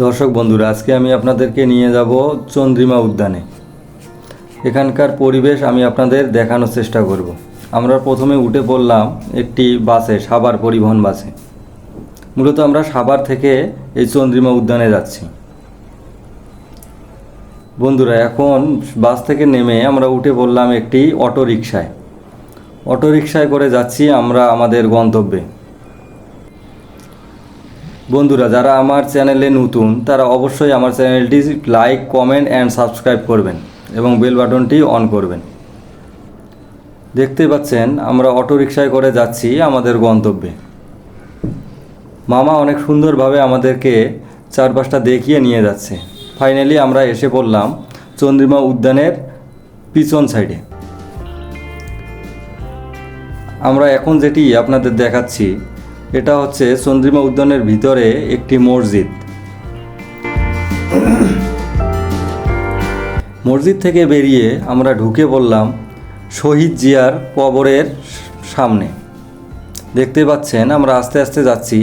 দর্শক বন্ধুরা, আজকে আমি আপনাদেরকে নিয়ে যাব চন্দ্রিমা উদ্যানে। এখানকার পরিবেশ আমি আপনাদের দেখানোর চেষ্টা করব। আমরা প্রথমে উঠে পড়লাম একটি বাসে সাবার পরিবহন বাসে। মূলত আমরা সাভার থেকে এই চন্দ্রিমা উদ্যানে যাচ্ছি। বন্ধুরা, এখন বাস থেকে নেমে আমরা উঠে পড়লাম একটি অটো রিকশায় অটো করে যাচ্ছি আমরা আমাদের গন্তব্যে। বন্ধুরা, যারা আমার চ্যানেলে নতুন, তারা অবশ্যই আমার চ্যানেলটি লাইক কমেন্ট অ্যান্ড সাবস্ক্রাইব করবেন এবং বেল বাটনটি অন করবেন। দেখতে পাচ্ছেন, আমরা অটো রিকশায় করে যাচ্ছি আমাদের গন্তব্যে। মামা অনেক সুন্দরভাবে আমাদেরকে চারপাশটা দেখিয়ে নিয়ে যাচ্ছে। ফাইনালি আমরা এসে পড়লাম চন্দ্রিমা উদ্যানের পিছন সাইডে আমরা এখন যেটি আপনাদের দেখাচ্ছি এটা হচ্ছে চন্দ্রিমা উদ্যানের ভিতরে একটি মসজিদ। মসজিদ থেকে বেরিয়ে আমরা ঢুকে পড়লাম শহীদ জিয়ার কবরের সামনে। দেখতে পাচ্ছেন, আমরা আস্তে আস্তে যাচ্ছি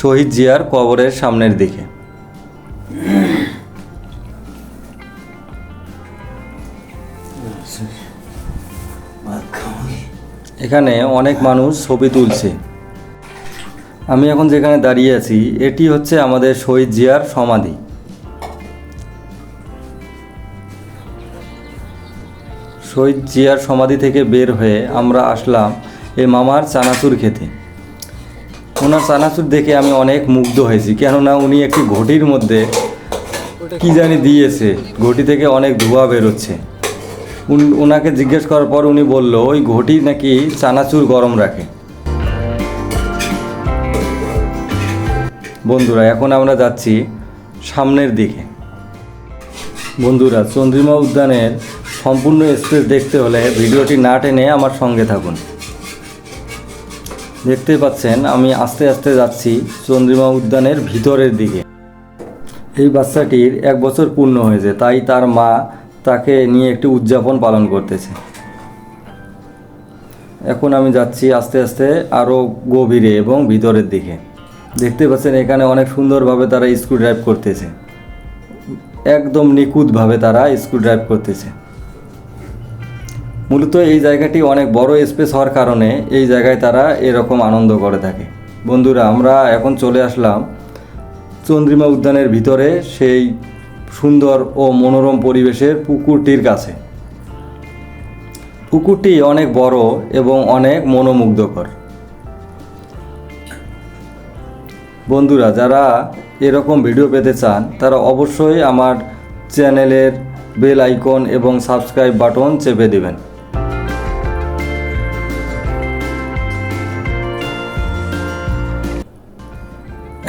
শহীদ জিয়ার কবরের সামনের দিকে। এখানে অনেক মানুষ ছবি তুলছে। আমি এখন যেখানে দাঁড়িয়ে আছি, এটি হচ্ছে আমাদের শহীদ জিয়ার সমাধি। শহীদ জিয়ার সমাধি থেকে বের হয়ে আমরা আসলাম এই মামার চানাচুর খেতে। ওনার চানাচুর দেখে আমি অনেক মুগ্ধ হয়েছি, কেননা উনি একটি ঘটির মধ্যে কি জানি দিয়েছে, ঘটি থেকে অনেক ধোঁয়া বেরোচ্ছে। ওনাকে জিজ্ঞেস করার পর উনি বলল, ওই ঘটি নাকি চানাচুর গরম রাখে? বন্ধুরা, এখন আমরা যাচ্ছি সামনের দিকে। বন্ধুরা, চন্দ্রিমা উদ্যানের সম্পূর্ণ স্পেস দেখতে হলে ভিডিওটি না টেনে আমার সঙ্গে থাকুন। দেখতে পাচ্ছেন, আমি আস্তে আস্তে যাচ্ছি চন্দ্রিমা উদ্যানের ভিতরের দিকে। এই বাচ্চাটির এক বছর পূর্ণ হয়েছে, তাই তার মা তাকে নিয়ে একটি উদযাপন পালন করতেছে। এখন আমি যাচ্ছি আস্তে আস্তে আরও গভীরে এবং ভিতরের দিকে। দেখতে পাচ্ছেন, এখানে অনেক সুন্দরভাবে তারা স্ক্রু ড্রাইভ করতেছে। একদম নিখুঁতভাবে তারা স্ক্রু ড্রাইভ করতেছে। মূলত এই জায়গাটি অনেক বড় স্পেস হওয়ার কারণে এই জায়গায় তারা এরকম আনন্দ করে থাকে। বন্ধুরা, আমরা এখন চলে আসলাম চন্দ্রিমা উদ্যানের ভিতরে সেই সুন্দর ও মনোরম পরিবেশের পুকুরটির কাছে। পুকুরটি অনেক বড় এবং অনেক মনোমুগ্ধকর। বন্ধুরা, যারা এরকম ভিডিও পেতে চান, তারা অবশ্যই আমার চ্যানেলের বেল আইকন এবং সাবস্ক্রাইব বাটন চেপে দেবেন।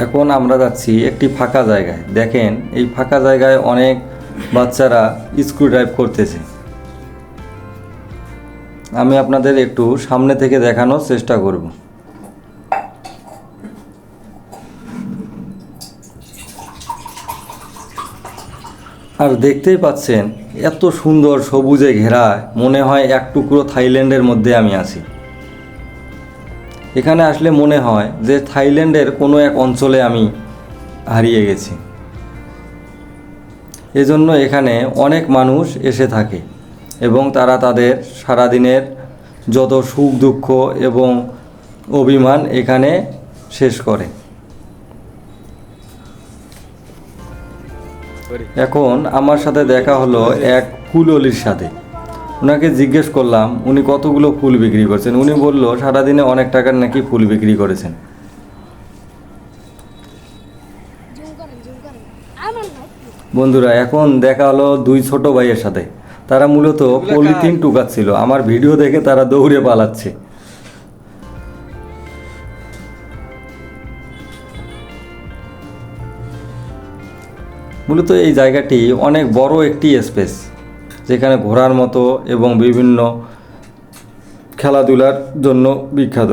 এখন আমরা যাচ্ছি একটি ফাঁকা জায়গায়। দেখেন, এই ফাঁকা জায়গায় অনেক বাচ্চারা স্ক্রু ড্রাইভ করতেছে। আমি আপনাদের একটু সামনে থেকে দেখানোর চেষ্টা করব। আর দেখতেই পাচ্ছেন, এত সুন্দর সবুজে ঘেরা, মনে হয় এক টুকরো থাইল্যান্ডের মধ্যে আমি আছি। এখানে আসলে মনে হয় যে থাইল্যান্ডের কোনো এক অঞ্চলে আমি হারিয়ে গেছি। এজন্য এখানে অনেক মানুষ এসে থাকে এবং তারা তাদের সারাদিনের যত সুখ দুঃখ এবং অভিমান এখানে শেষ করে। এখন আমার সাথে দেখা হলো এক কুললির সাথে। ওনাকে জিজ্ঞেস করলাম উনি কতগুলো ফুল বিক্রি করছেন? উনি বলল সারাদিনে অনেক টাকার নাকি ফুল বিক্রি করেছেন। বন্ধুরা এখন দেখা হলো দুই ছোট ভাইয়ের সাথে। তারা মূলত পলিথিন টুকাচ্ছিল। আমার ভিডিও দেখে তারা দৌড়ে পালাচ্ছে। মূলত এই জায়গাটি অনেক বড় একটি স্পেস, যেখানে ঘোরার মতো এবং বিভিন্ন খেলাধুলার জন্য বিখ্যাত।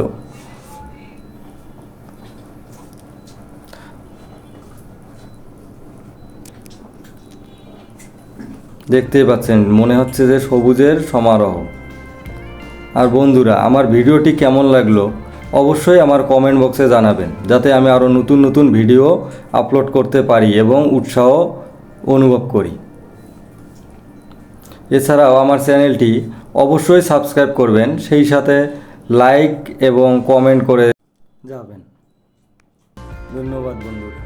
দেখতেই পাচ্ছেন, মনে হচ্ছে যে সবুজের সমারোহ। আর বন্ধুরা, আমার ভিডিওটি কেমন লাগল? অবশ্যই আমার কমেন্ট বক্সে জানাবেন, যাতে আমি আরও নতুন নতুন ভিডিও আপলোড করতে পারি এবং উৎসাহ অনুভব করি। এছাড়াও আমার চ্যানেলটি অবশ্যই সাবস্ক্রাইব করবেন, সেই সাথে লাইক এবং কমেন্ট করে যাবেন। ধন্যবাদ বন্ধুরা।